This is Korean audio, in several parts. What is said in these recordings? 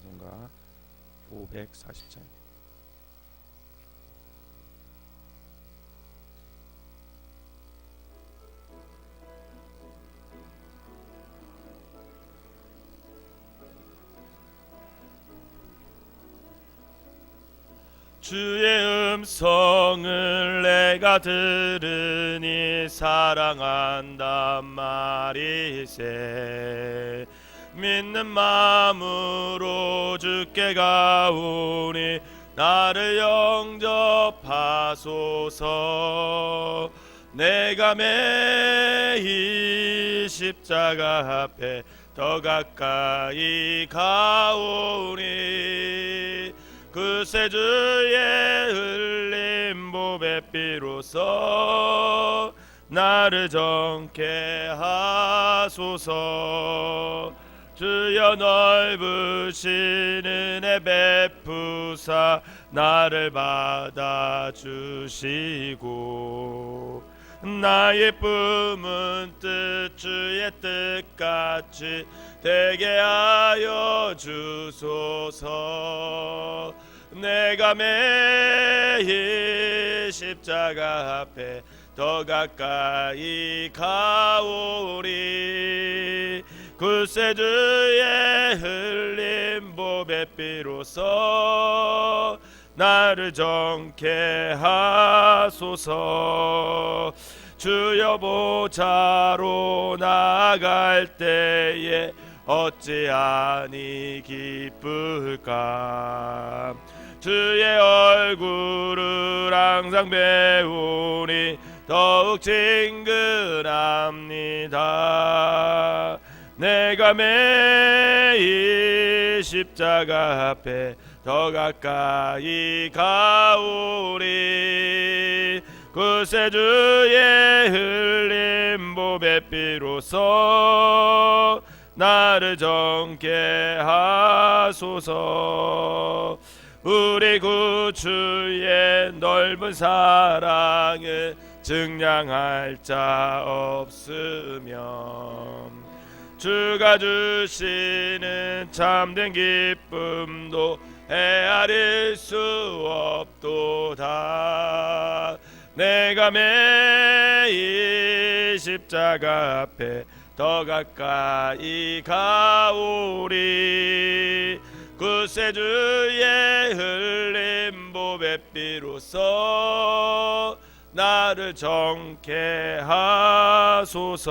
찬송가 540장 주의 음성을 내가 들으니 사랑한단 말이세 믿는 마음으로 주께 가오니 나를 영접하소서. 내가 매일 십자가 앞에 더 가까이 가오니 그새 주의 흘린 보배 비로소 나를 정케 하소서 주여 넓으신 은혜 베푸사 나를 받아주시고 나의 품은 뜻 주의 뜻같이 되게 하여 주소서. 내가 매일 십자가 앞에 더 가까이 가오리 글쎄 주의 흘린 보배 비로소 나를 정케 하소서. 주여 보자로 나갈 때에 어찌하니 기쁠까? 주의 얼굴을 항상 배우니 더욱 친근합니다 내가 매일 십자가 앞에 더 가까이 가오리. 그새 주의 흘린 보배 비로소 나를 정케 하소서. 우리 구주의 넓은 사랑을 증량할 자 없으면 주가 주시는 참된 기쁨도 헤아릴 수 없도다. 내가 매일 십자가 앞에 더 가까이 가오리. 그새 주의 흘린 보배 비로소 나를 정케 하소서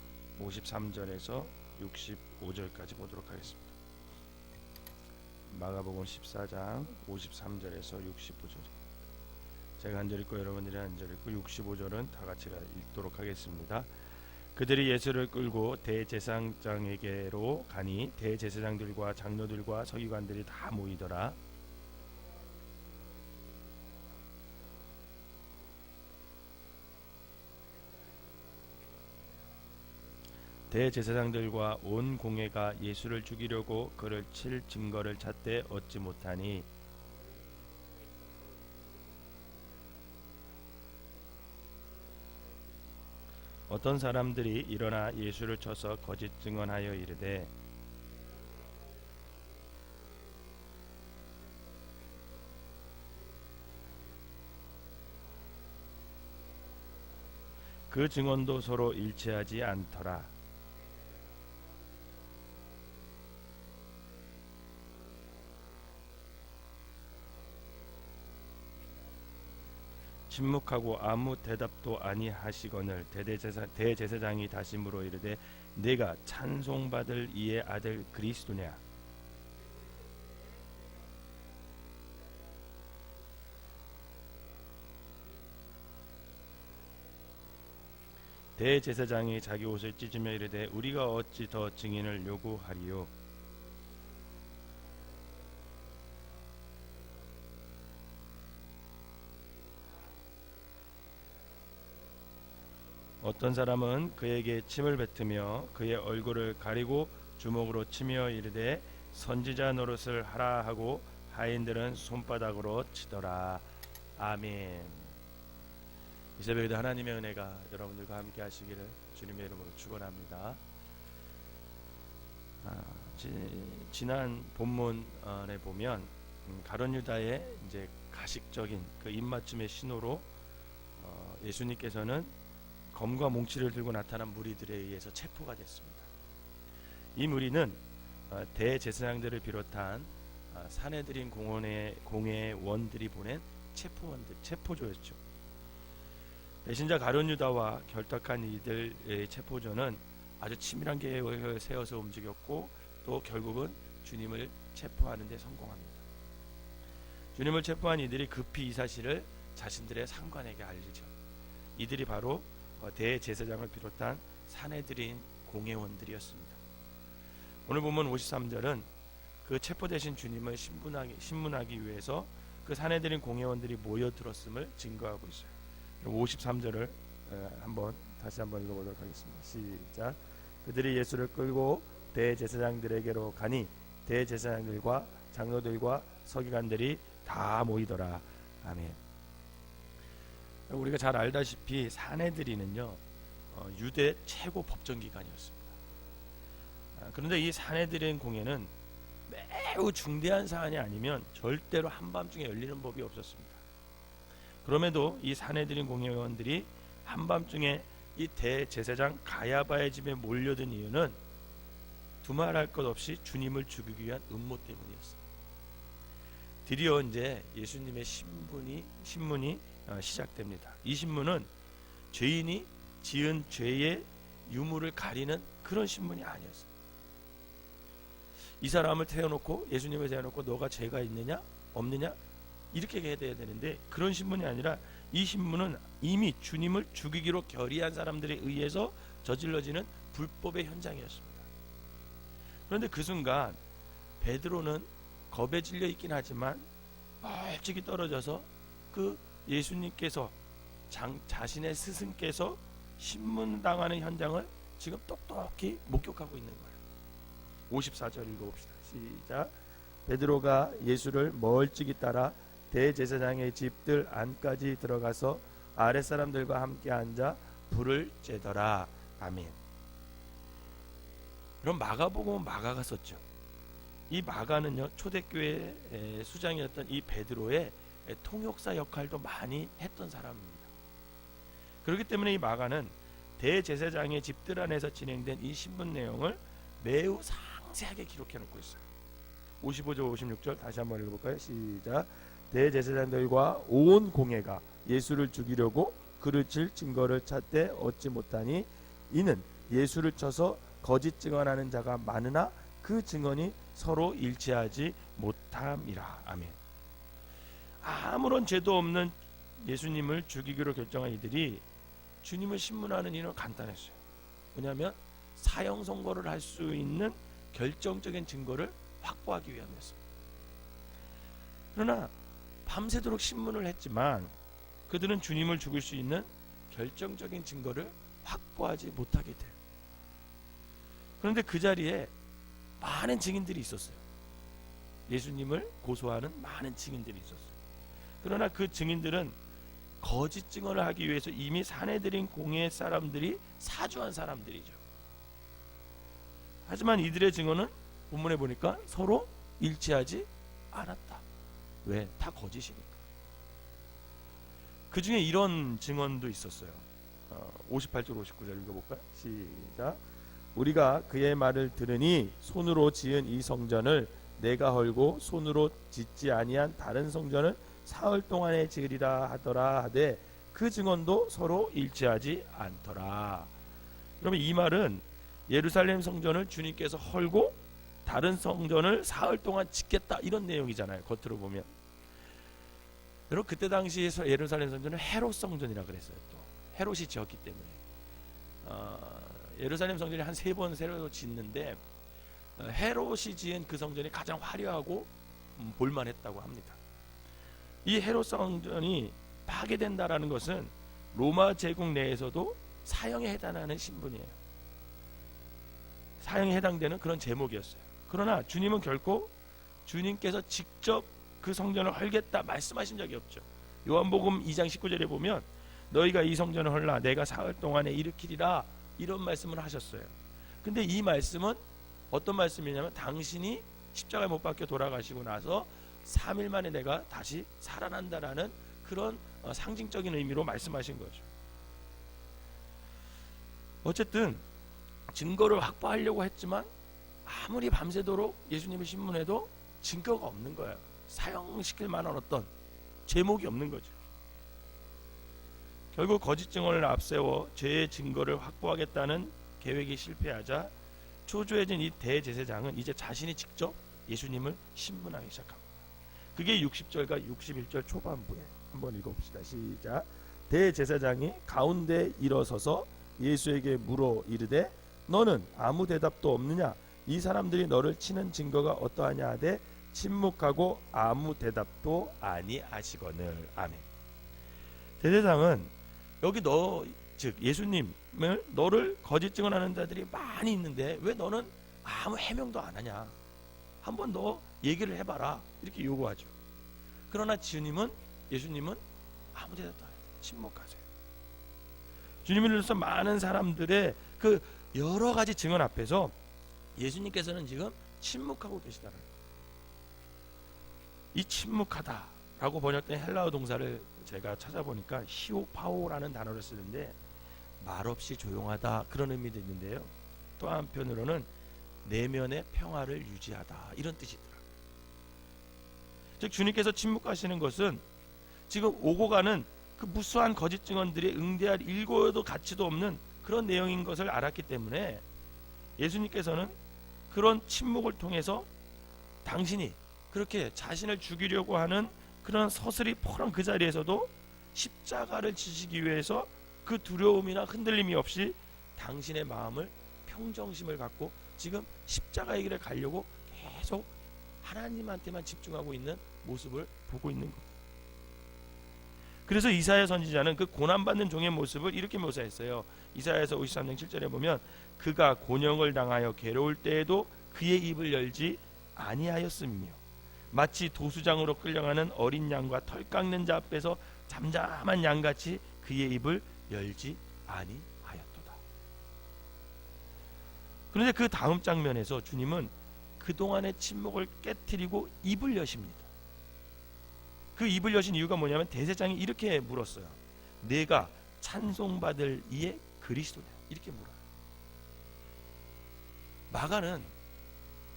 53절에서 65절까지 보도록 하겠습니다. 마가복음 14장 53절에서 65절. 제가 한 절 읽고 여러분들이 한 절 읽고 65절은 다 같이 읽도록 하겠습니다. 그들이 예수를 끌고 대제사장에게로 가니 대제사장들과 장로들과 서기관들이 다 모이더라. 대제사장들과 온 공회가 예수를 죽이려고 그를 칠 증거를 찾되 얻지 못하니 어떤 사람들이 일어나 예수를 쳐서 거짓 증언하여 이르되 그 증언도 서로 일치하지 않더라. 침묵하고 아무 대답도 아니하시거늘 대대제사, 대제사장이 물어 이르되 내가 찬송받을 이의 아들 그리스도냐? 대제사장이 자기 옷을 찢으며 이르되 우리가 어찌 더 증인을 요구하리요 어떤 사람은 그에게 침을 뱉으며 그의 얼굴을 가리고 주먹으로 치며 이르되 선지자 노릇을 하라 하고 하인들은 손바닥으로 치더라 아멘 이 새벽에도 하나님의 은혜가 여러분들과 함께 하시기를 주님의 이름으로 축원합니다. 아, 지, 난 본문에 보면 음, 가론 유다의 이제 가식적인 그 입맞춤의 신호로 어, 예수님께서는 검과 몽치를 들고 나타난 무리들에 의해서 체포가 됐습니다. 이 무리는 어, 대제사장들을 비롯한 어, 사내들인 공원의 공의 원들이 보낸 체포원들 체포조였죠. 배신자 가룟 유다와 결탁한 이들의 체포전은 아주 치밀한 계획을 세워서 움직였고 또 결국은 주님을 체포하는 데 성공합니다. 주님을 체포한 이들이 급히 이 사실을 자신들의 상관에게 알리죠. 이들이 바로 어, 대제사장을 비롯한 사내들인 공회원들이었습니다. 오늘 보면 53절은 그 체포되신 주님을 신문하기, 신문하기 위해서 그 사내들인 공회원들이 모여들었음을 증거하고 있어요. 53절을 한번 다시 한번 읽어보도록 하겠습니다. 시작. 그들이 예수를 끌고 대제사장들에게로 가니 대제사장들과 장로들과 서기관들이 다 모이더라. 아멘. 우리가 잘 알다시피 사내들이는요 어, 유대 최고 법정기관이었습니다. 아, 그런데 이 사내들인 공회는 매우 중대한 사안이 아니면 절대로 한밤중에 열리는 법이 없었습니다. 그럼에도 이 사내들인 공회의원들이 한밤중에 이 대제사장 가야바의 집에 몰려든 이유는 두말할 것 없이 주님을 죽이기 위한 음모 때문이었습니다. 드디어 이제 예수님의 신분이 신문이 어, 시작됩니다. 이 신문은 죄인이 지은 죄의 유무를 가리는 그런 신문이 아니었습니다. 이 사람을 태워놓고 예수님을 태워놓고 너가 죄가 있느냐 없느냐 이렇게 해야 되는데 그런 신문이 아니라 이 신문은 이미 주님을 죽이기로 결의한 사람들에 의해서 저질러지는 불법의 현장이었습니다. 그런데 그 순간 베드로는 겁에 질려 있긴 하지만 멀찍이 떨어져서 그 예수님께서 장, 자신의 스승께서 신문당하는 현장을 지금 똑똑히 목격하고 있는 거예요. 54절 읽어봅시다. 시작. 베드로가 예수를 멀찍이 따라 대제사장의 집들 안까지 들어가서 아랫 사람들과 함께 앉아 불을 쬐더라. 아멘. 그럼 마가복음 마가가 썼죠. 이 마가는요 초대교회 수장이었던 이 베드로의 통역사 역할도 많이 했던 사람입니다. 그렇기 때문에 이 마가는 대제사장의 집들 안에서 진행된 이 신문 내용을 매우 상세하게 기록해 놓고 있어요. 55절 56절 다시 한번 읽어볼까요? 시작. 대제사장들과 온 공회가 예수를 죽이려고 그를 칠 증거를 찾되 얻지 못하니 이는 예수를 쳐서 거짓 증언하는 자가 많으나 그 증언이 서로 일치하지 못함이라. 아멘. 아무런 죄도 없는 예수님을 죽이기로 결정한 이들이 주님을 신문하는 이유는 간단했어요. 왜냐하면 사형 선고를 할 수 있는 결정적인 증거를 확보하기 위함이었습니다. 그러나 밤새도록 신문을 했지만 그들은 주님을 죽일 수 있는 결정적인 증거를 확보하지 못하게 돼요. 그런데 그 자리에 많은 증인들이 있었어요. 예수님을 고소하는 많은 증인들이 있었어요. 그러나 그 증인들은 거짓 증언을 하기 위해서 이미 사내들인 공예 사람들이 사주한 사람들이죠. 하지만 이들의 증언은 본문에 보니까 서로 일치하지 않았다. 왜? 다 거짓이니까. 그 중에 이런 증언도 있었어요. 어, 58절 59절 읽어볼까요? 시작. 우리가 그의 말을 들으니 손으로 지은 이 성전을 내가 헐고 손으로 짓지 아니한 다른 성전을 사흘 동안에 지으리라 하더라 하되 그 증언도 서로 일치하지 않더라. 그러면 이 말은 예루살렘 성전을 주님께서 헐고 다른 성전을 사흘 동안 짓겠다 이런 내용이잖아요. 겉으로 보면. 여러분 그때 당시에 예루살렘 성전은 헤롯 성전이라 그랬어요. 또 헤롯이 지었기 때문에 어, 예루살렘 성전이 한 세 번 새로 짓는데 어, 헤롯이 지은 그 성전이 가장 화려하고 음, 볼만했다고 합니다. 이 헤롯 성전이 파괴된다라는 것은 로마 제국 내에서도 사형에 해당하는 신분이에요. 사형에 해당되는 그런 제목이었어요. 그러나 주님은 결코 주님께서 직접 그 성전을 헐겠다 말씀하신 적이 없죠. 요한복음 2장 19절에 보면 너희가 이 성전을 헐라 내가 사흘 동안에 일으키리라 이런 말씀을 하셨어요. 근데 이 말씀은 어떤 말씀이냐면 당신이 십자가에 못 박혀 돌아가시고 나서 3일 만에 내가 다시 살아난다라는 그런 어, 상징적인 의미로 말씀하신 거죠. 어쨌든 증거를 확보하려고 했지만 아무리 밤새도록 예수님을 신문해도 증거가 없는 거예요. 사형시킬 만한 어떤 제목이 없는 거죠. 결국 거짓 증언을 앞세워 죄의 증거를 확보하겠다는 계획이 실패하자 초조해진 이 대제사장은 이제 자신이 직접 예수님을 신문하기 시작합니다. 그게 60절과 61절 초반부에 한번 읽어봅시다. 시작. 대제사장이 가운데 일어서서 예수에게 물어 이르되 너는 아무 대답도 없느냐? 이 사람들이 너를 치는 증거가 어떠하냐 하되 침묵하고 아무 대답도 아니하시거늘. 아멘. 대제사장은 여기 너 즉 예수님을 너를 거짓 증언하는 자들이 많이 있는데 왜 너는 아무 해명도 안 하냐? 한번 너 얘기를 해봐라 이렇게 요구하죠. 그러나 주님은 예수님은 아무 대답도 안 해요. 침묵하세요. 주님으로서 많은 사람들의 그 여러 가지 증언 앞에서 예수님께서는 지금 침묵하고 계시다는 거예요. 이 침묵하다 라고 번역된 헬라어 동사를 제가 찾아보니까 히오파오라는 단어를 쓰는데 말없이 조용하다 그런 의미도 있는데요. 또 한편으로는 내면의 평화를 유지하다 이런 뜻이더라고요. 즉 주님께서 침묵하시는 것은 지금 오고 가는 그 무수한 거짓 증언들이 응대할 일고도 가치도 없는 그런 내용인 것을 알았기 때문에 예수님께서는 그런 침묵을 통해서 당신이 그렇게 자신을 죽이려고 하는 그런 서슬이 포란 그 자리에서도 십자가를 지시기 위해서 그 두려움이나 흔들림이 없이 당신의 마음을 평정심을 갖고 지금 십자가의 길을 가려고 계속 하나님한테만 집중하고 있는 모습을 보고 있는 겁니다. 그래서 이사야 선지자는 그 고난받는 종의 모습을 이렇게 묘사했어요. 이사야서 53장 7절에 보면 그가 곤영을 당하여 괴로울 때에도 그의 입을 열지 아니하였으며 마치 도수장으로 끌려가는 어린 양과 털 깎는 자 앞에서 잠잠한 양같이 그의 입을 열지 아니하였도다. 그런데 그 다음 장면에서 주님은 그동안의 침묵을 깨뜨리고 입을 여십니다. 그 입을 여신 이유가 뭐냐면 대제장이 이렇게 물었어요. 내가 찬송받을 이의 그리스도냐 이렇게 물어요. 마가는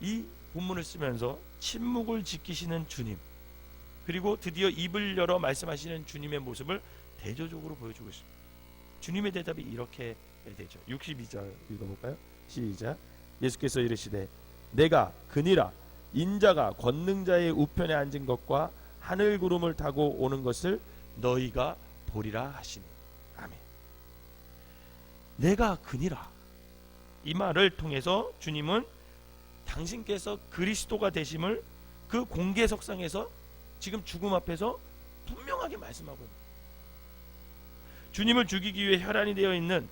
이 본문을 쓰면서 침묵을 지키시는 주님 그리고 드디어 입을 열어 말씀하시는 주님의 모습을 대조적으로 보여주고 있습니다. 주님의 대답이 이렇게 되죠. 62절 읽어볼까요? 시작. 예수께서 이르시되 내가 그니라 인자가 권능자의 우편에 앉은 것과 하늘 구름을 타고 오는 것을 너희가 보리라 하시니 아멘. 내가 그니라 이 말을 통해서 주님은 당신께서 그리스도가 되심을 그 공개석상에서 지금 죽음 앞에서 분명하게 말씀하고. 주님을 죽이기 위해 혈안이 되어 있는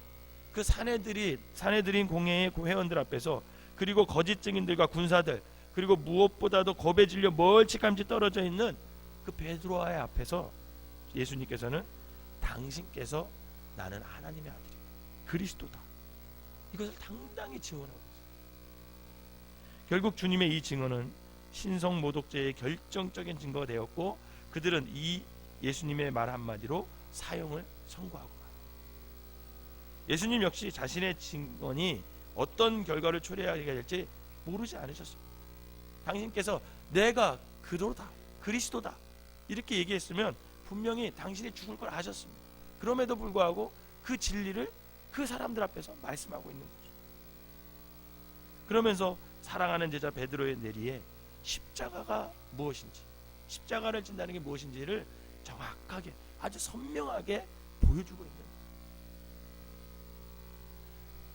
그 사내들이 사내들인 공회의 회원들 앞에서 그리고 거짓 증인들과 군사들 그리고 무엇보다도 겁에 질려 멀찌감치 떨어져 있는 그 베드로아의 앞에서 예수님께서는 당신께서 나는 하나님의 아들이다. 그리스도다. 이것을 당당히 증언하고. 결국 주님의 이 증언은 신성 모독죄의 결정적인 증거가 되었고 그들은 이 예수님의 말 한마디로 사형을 선고하고 말합니다. 예수님 역시 자신의 증언이 어떤 결과를 초래하게 될지 모르지 않으셨습니다. 당신께서 내가 그도다 그리스도다 이렇게 얘기했으면 분명히 당신이 죽을 걸 아셨습니다. 그럼에도 불구하고 그 진리를 그 사람들 앞에서 말씀하고 있는 거죠. 그러면서 사랑하는 제자 베드로의 내리에 십자가가 무엇인지, 십자가를 진다는 게 무엇인지를 정확하게 아주 선명하게 보여주고 있는 거예요.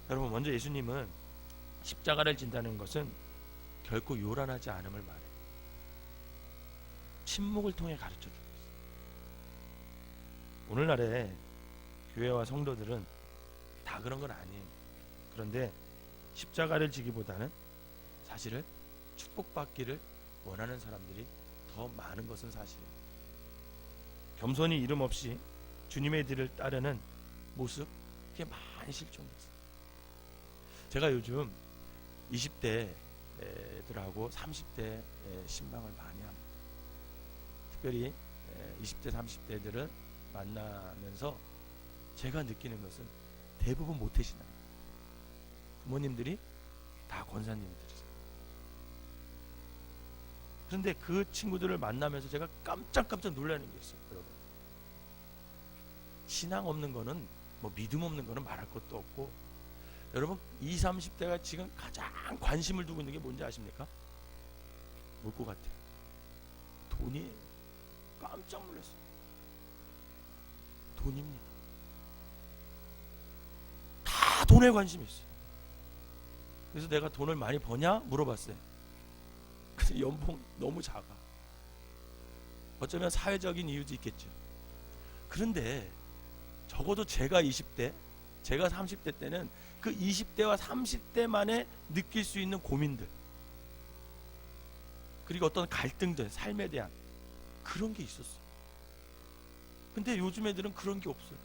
여러분 먼저 예수님은 십자가를 진다는 것은 결코 요란하지 않음을 말해요. 침묵을 통해 가르쳐 주고 있어요. 오늘날의 교회와 성도들은 다 그런 건 아니에요. 그런데 십자가를 지기보다는 사실은 축복받기를 원하는 사람들이 더 많은 것은 사실이에요. 겸손히 이름 없이 주님의 뒤를 따르는 모습 그게 많이 실종됐어요. 제가 요즘 20대 애들하고 30대 신방을 많이 합니다. 특별히 에, 20대 30대들을 만나면서 제가 느끼는 것은 대부분 모태신앙 부모님들이 다 권사님들이세요. 그런데 그 친구들을 만나면서 제가 깜짝깜짝 놀라는 게 있어요, 여러분. 신앙 없는 거는 뭐 믿음 없는 거는 말할 것도 없고 여러분 20, 30대가 지금 가장 관심을 두고 있는 게 뭔지 아십니까? 뭘 것 같아요? 돈이에요. 깜짝 놀랐어요. 돈입니다. 다 돈에 관심이 있어요. 그래서 내가 돈을 많이 버냐? 물어봤어요. 근데 연봉 너무 작아. 어쩌면 사회적인 이유도 있겠죠. 그런데 적어도 제가 20대, 제가 30대 때는 그 20대와 30대만에 느낄 수 있는 고민들, 그리고 어떤 갈등들, 삶에 대한 그런 게 있었어요. 근데 요즘 애들은 그런 게 없어요.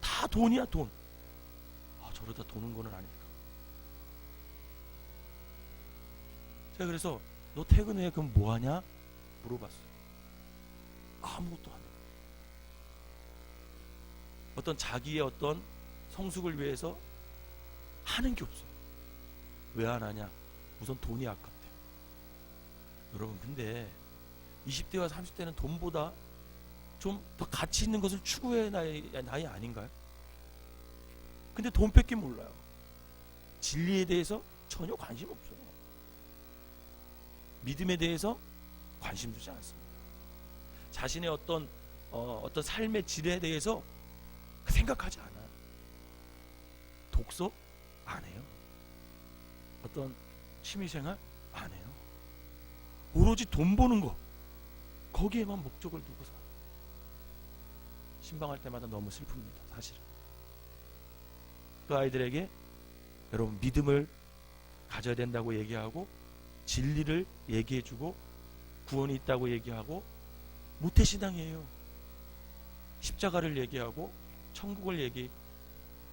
다 돈이야, 돈. 아, 저러다 도는 거는 아닐까. 제가 그래서 너 퇴근 후에 그럼 뭐 하냐? 물어봤어요. 아무것도 안 해. 어떤 자기의 어떤 성숙을 위해서 하는 게 없어요. 왜 안 하냐? 우선 돈이 아깝대. 여러분, 근데 20대와 30대는 돈보다 좀 더 가치 있는 것을 추구해 나이, 나이 아닌가요? 근데 돈밖에 몰라요. 진리에 대해서 전혀 관심 없어요. 믿음에 대해서 관심 두지 않습니다. 자신의 어떤 어, 어떤 삶의 질에 대해서 생각하지 않아요. 독서 안 해요. 어떤 취미생활 안 해요. 오로지 돈 버는 거 거기에만 목적을 두고 살아요. 신방할 때마다 너무 슬픕니다. 사실은 그 아이들에게 여러분 믿음을 가져야 된다고 얘기하고 진리를 얘기해주고 구원이 있다고 얘기하고 모태신앙이에요. 십자가를 얘기하고 천국을 얘기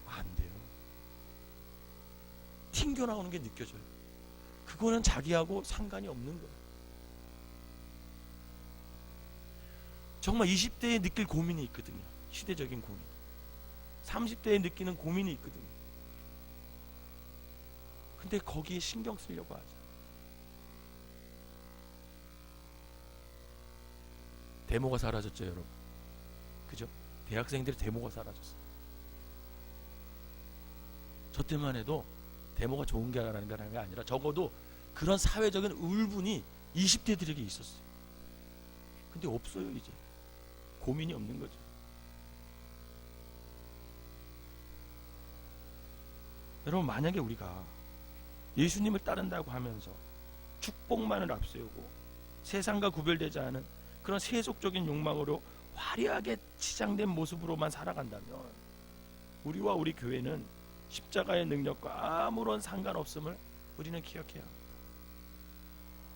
안 돼요. 튕겨 나오는 게 느껴져요. 그거는 자기하고 상관이 없는 거예요. 정말 20대에 느낄 고민이 있거든요. 시대적인 고민. 30대에 느끼는 고민이 있거든요. 근데 거기에 신경 쓰려고 하죠. 데모가 사라졌죠, 여러분. 그죠? 대학생들의 데모가 사라졌어요. 저 때만 해도 데모가 좋은 게 라는 게 아니라 적어도 그런 사회적인 울분이 20대들에게 있었어요. 근데 없어요, 이제. 고민이 없는 거죠. 여러분, 만약에 우리가 예수님을 따른다고 하면서 축복만을 앞세우고 세상과 구별되지 않은 그런 세속적인 욕망으로 화려하게 치장된 모습으로만 살아간다면 우리와 우리 교회는 십자가의 능력과 아무런 상관없음을 우리는 기억해야 합니다.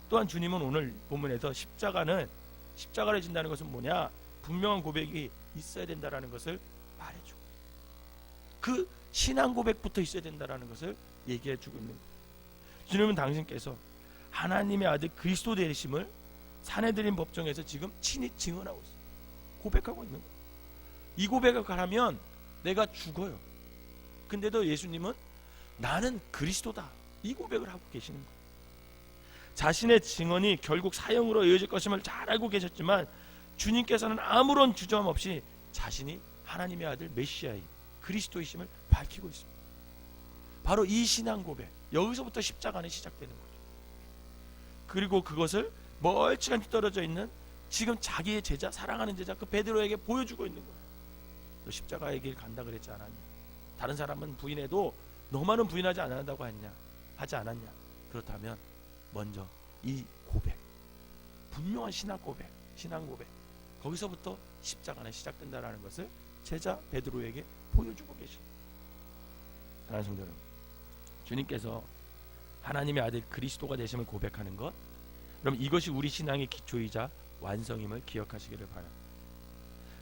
또한 주님은 오늘 본문에서 십자가는 십자가를 진다는 것은 뭐냐? 분명한 고백이 있어야 된다라는 것을 말해주고 그 신앙 고백부터 있어야 된다라는 것을 얘기해주고 있는 거예요. 주님은 당신께서 하나님의 아들 그리스도 되심을 사내들인 법정에서 지금 친히 증언하고 있어요. 고백하고 있는 거예요. 이 고백을 가라면 내가 죽어요. 근데도 예수님은 나는 그리스도다. 이 고백을 하고 계시는 거예요. 자신의 증언이 결국 사형으로 이어질 것임을 잘 알고 계셨지만 주님께서는 아무런 주저함 없이 자신이 하나님의 아들 메시아인 그리스도이심을 밝히고 있습니다. 바로 이 신앙 고백 여기서부터 십자가는 시작되는 거죠. 그리고 그것을 멀찌감치 떨어져 있는 지금 자기의 제자 사랑하는 제자 그 베드로에게 보여주고 있는 거예요. 너 십자가의 길 간다 그랬지 않았냐? 다른 사람은 부인해도 너만은 부인하지 않는다고 했냐? 하지 않았냐? 그렇다면 먼저 이 고백 분명한 신앙 고백 신앙 고백 거기서부터 십자가는 시작된다라는 것을 제자 베드로에게 보여주고 계십니다. 사랑하는 성도 여러분, 주님께서 하나님의 아들 그리스도가 되심을 고백하는 것, 그럼 이것이 우리 신앙의 기초이자 완성임을 기억하시기를 바랍니다.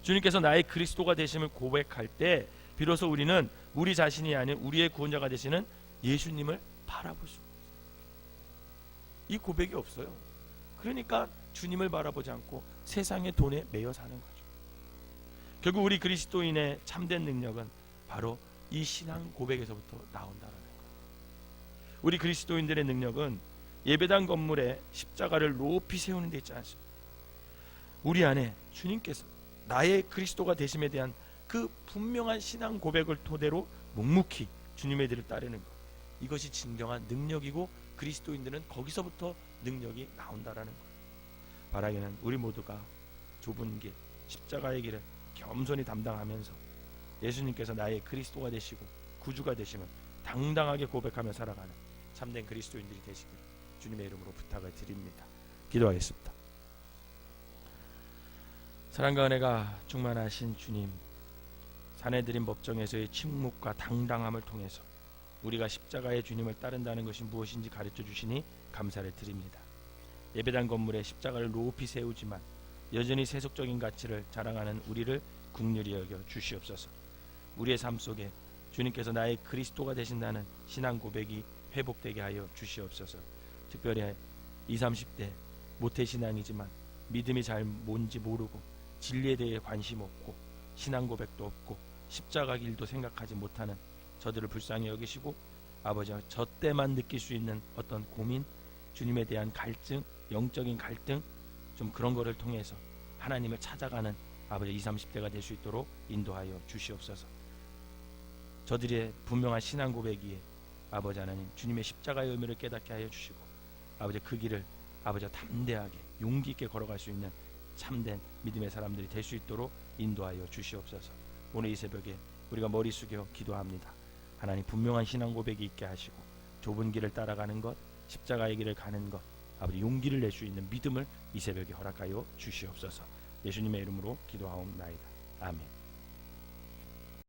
주님께서 나의 그리스도가 되심을 고백할 때 비로소 우리는 우리 자신이 아닌 우리의 구원자가 되시는 예수님을 바라볼 수 있어요. 이 고백이 없어요. 그러니까 주님을 바라보지 않고 세상의 돈에 매여 사는 거죠. 결국 우리 그리스도인의 참된 능력은 바로 이 신앙 고백에서부터 나온다는 거예요. 우리 그리스도인들의 능력은 예배당 건물에 십자가를 높이 세우는 데 있지 않습니다. 우리 안에 주님께서 나의 그리스도가 되심에 대한 그 분명한 신앙 고백을 토대로 묵묵히 주님의 뒤를 따르는 것. 이것이 진정한 능력이고 그리스도인들은 거기서부터 능력이 나온다라는 거예요. 바라기는 우리 모두가 좁은 길, 십자가의 길을 겸손히 담당하면서 예수님께서 나의 그리스도가 되시고 구주가 되심을 당당하게 고백하며 살아가는 참된 그리스도인들이 되시길 주님의 이름으로 부탁을 드립니다. 기도하겠습니다. 사랑과 은혜가 충만하신 주님, 사내들인 법정에서의 침묵과 당당함을 통해서 우리가 십자가의 주님을 따른다는 것이 무엇인지 가르쳐 주시니 감사를 드립니다. 예배당 건물에 십자가를 높이 세우지만 여전히 세속적인 가치를 자랑하는 우리를 국률이 여겨 주시옵소서. 우리의 삶 속에 주님께서 나의 그리스도가 되신다는 신앙 고백이 회복되게 하여 주시옵소서. 특별히 20, 30대 모태 신앙이지만 믿음이 잘 뭔지 모르고 진리에 대해 관심 없고 신앙 고백도 없고 십자가 길도 생각하지 못하는 저들을 불쌍히 여기시고 아버지와 저 때만 느낄 수 있는 어떤 고민, 주님에 대한 갈증, 영적인 갈등 좀 그런 거를 통해서 하나님을 찾아가는 아버지 20, 30대가 될 수 있도록 인도하여 주시옵소서. 저들의 분명한 신앙 고백이에 아버지 하나님 주님의 십자가의 의미를 깨닫게 하여 주시고 아버지 그 길을 아버지가 담대하게 용기 있게 걸어갈 수 있는 참된 믿음의 사람들이 될 수 있도록 인도하여 주시옵소서. 오늘 이 새벽에 우리가 머리 숙여 기도합니다. 하나님 분명한 신앙 고백이 있게 하시고 좁은 길을 따라가는 것, 십자가의 길을 가는 것, 아버지 용기를 낼 수 있는 믿음을 이 새벽에 허락하여 주시옵소서. 예수님의 이름으로 기도하옵나이다. 아멘.